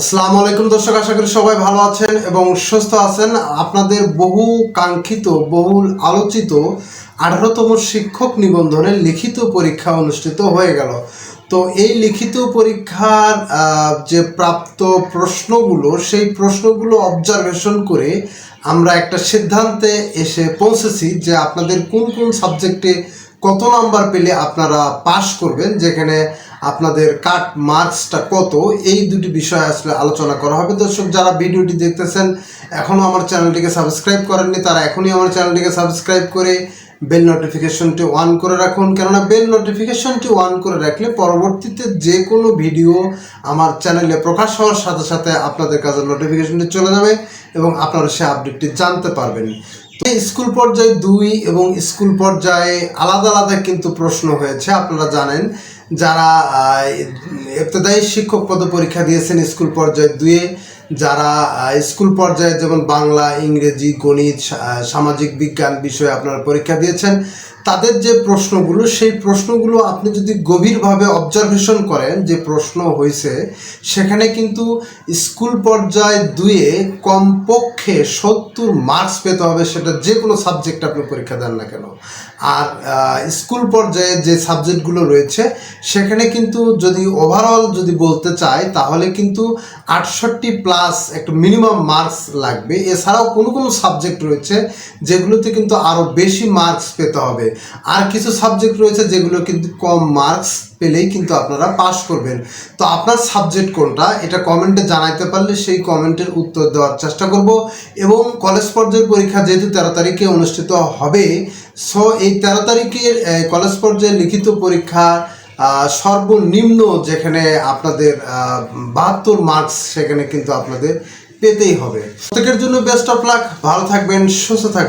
আসসালামু আলাইকুম দর্শক, আশা করি সবাই ভালো আছেন এবং সুস্থ আছেন। আপনাদের বহু কাঙ্ক্ষিত বহুল আলোচিত, আঠারোতম শিক্ষক নিবন্ধনের লিখিত পরীক্ষা অনুষ্ঠিত হয়ে গেল। তো এই লিখিত পরীক্ষার যে প্রাপ্ত প্রশ্নগুলো, সেই প্রশ্নগুলো অবজারভেশন করে আমরা একটা সিদ্ধান্তে এসে পৌঁছেছি যে আপনাদের কোন কোন সাবজেক্টে কত নাম্বার পেলে আপনারা পাশ করবেন? যেখানে আপনাদের কাট মার্কসটা কত? এই দুটি বিষয় আসলে আলোচনা করা হবে। দর্শক, যারা ভিডিওটি দেখতেছেন এখনও আমার চ্যানেলটিকে সাবস্ক্রাইব করেননি, তারা এখনই আমার চ্যানেলটিকে সাবস্ক্রাইব করে বেল নোটিফিকেশনটি অন করে রাখুন। কেননা বেল নোটিফিকেশনটি অন করে রাখলে পরবর্তীতে যে কোনো ভিডিও আমার চ্যানেলে প্রকাশ হওয়ার সাথে সাথে আপনাদের কাছে নোটিফিকেশনটি চলে যাবে এবং আপনারা সে আপডেটটি জানতে পারবেন। স্কুল পর্যায়ে দুই এবং স্কুল পর্যায়ে আলাদা আলাদা কিন্তু প্রশ্ন হয়েছে, আপনারা জানেন। যারা ইবতদায়ী শিক্ষক পদ পরীক্ষা দিয়েছেন স্কুল পর্যায়ে দুয়ে যারা স্কুল পর্যায়ে যেমন বাংলা, ইংরেজি, গণিত সামাজিক বিজ্ঞান বিষয়ে আপনারা পরীক্ষা দিয়েছেন তাদের যে প্রশ্নগুলো, সেই প্রশ্নগুলো আপনি যদি গভীরভাবে অবজারভেশন করেন যে প্রশ্ন হয়েছে সেখানে কিন্তু স্কুল পর্যায়ে দুয়ে কমপক্ষে সত্তর মার্কস পেতে হবে, সেটা যে কোনো সাবজেক্ট আপনি পরীক্ষা দেন না কেন। আর স্কুল পর্যায়ে যে সাবজেক্টগুলো রয়েছে, সেখানে কিন্তু যদি ওভারঅল যদি বলতে চাই, তাহলে কিন্তু আটষট্টি প্লাস একটা মিনিমাম মার্কস লাগবে। এছাড়াও কোনো কোনো সাবজেক্ট রয়েছে, যেগুলোতে কিন্তু আরও বেশি মার্কস পেতে হবে। আর কিছু সাবজেক্ট রয়েছে যেগুলো কিন্তু কম মার্কস পেলেই কিন্তু আপনারা পাশ করবেন। তো আপনার সাবজেক্ট কোনটা, এটা কমেন্টে জানাইতে পারলে সেই কমেন্টের উত্তর দেওয়ার চেষ্টা করব এবং কলেজ পর্যায়ের পরীক্ষা যেহেতু তেরো তারিখে অনুষ্ঠিত হবে সো এই তেরো তারিখের কলেজ পর্যায়ে লিখিত পরীক্ষা সর্বনিম্ন যেখানে আপনাদের বাহাত্তর মার্কস সেখানে কিন্তু আপনাদের পেতেই হবে। প্রত্যেকের জন্য বেস্ট অফ লাক ভালো থাকবেন, সুস্থ থাকবেন।